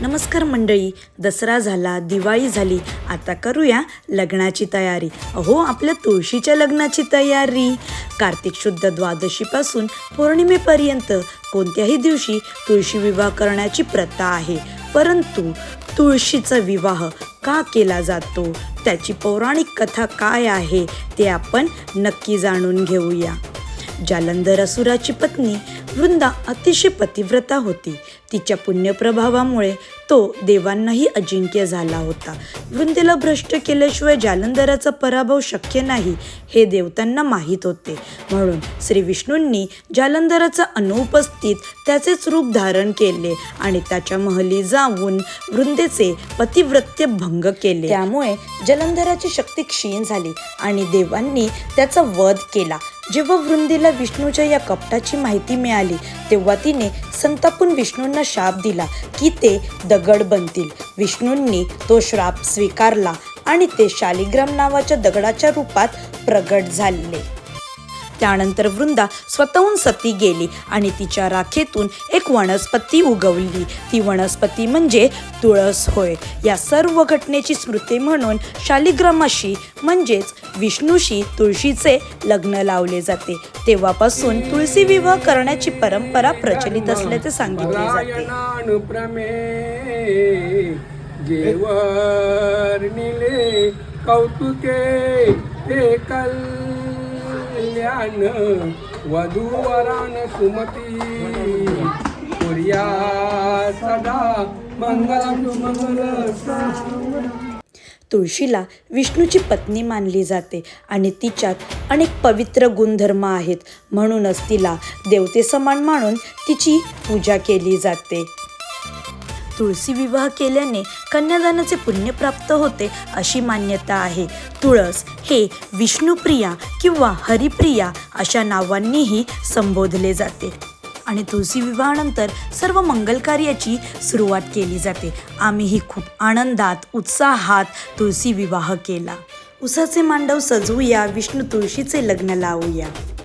नमस्कार मंडळी दसरा झाला दिवाळी झाली आता करूया लग्नाची तयारी. अहो आपल्या तुळशीच्या लग्नाची तयारी. कार्तिक शुद्ध द्वादशीपासून पौर्णिमेपर्यंत कोणत्याही दिवशी तुळशी विवाह करण्याची प्रथा आहे. परंतु तुळशीचा विवाह का केला जातो? त्याची पौराणिक कथा काय आहे? ते आपण नक्की जाणून घेऊया. जालंधर असुराची पत्नी वृंदा अतिशय पतिव्रता होती. तिच्या पुण्यप्रभावामुळे तो देवांनाही अजिंक्य झाला होता. वृंदेला भ्रष्ट केल्याशिवाय जालंधराचा पराभव शक्य नाही हे देवतांना माहीत होते. म्हणून श्री विष्णूंनी जालंधराचा अनुपस्थित त्याचेच रूप धारण केले आणि त्याच्या महली जाऊन वृंदेचे पतिव्रत्य भंग केले. त्यामुळे जलंधराची शक्ती क्षीण झाली आणि देवांनी त्याचा वध केला. जेव्हा वृंदीला विष्णूच्या या कपटाची माहिती मिळाली तेव्हा तिने संतापून विष्णूंना शाप दिला की ते दगड बनतील. विष्णूंनी तो श्राप स्वीकारला आणि ते शालिग्राम नावाच्या दगडाच्या रूपात प्रगट झाले. त्यानंतर वृंदा स्वतःहून सती गेली आणि तिच्या राखेतून एक वनस्पती उगवली. ती वनस्पती म्हणजे तुळस होय. या सर्व घटनेची स्मृती म्हणून शालिग्रामाशी म्हणजेच विष्णूशी तुळशीचे लग्न लावले जाते. तेव्हापासून तुळशी विवाह करण्याची परंपरा प्रचलित असल्याचे सांगितले जाते. जेवर निले कौतुके कल्याण वधूवरान सुमती। पुर्या सदा मंगल तुळशीला विष्णूची पत्नी मानली जाते आणि तिच्यात अनेक पवित्र गुणधर्म आहेत. म्हणूनच तिला देवते समान मानून तिची पूजा केली जाते. तुळशी विवाह केल्याने कन्यादानाचे पुण्य प्राप्त होते अशी मान्यता आहे. तुळस हे विष्णुप्रिया किंवा हरिप्रिया अशा नावांनीही संबोधले जाते. आणि तुळशी विवाहानंतर सर्व मंगल कार्याची सुरुवात केली जाते. आम्हीही खूप आनंदात उत्साहात तुळशी विवाह केला. उसाचे मांडव सजवूया विष्णू तुळशीचे लग्न लावूया.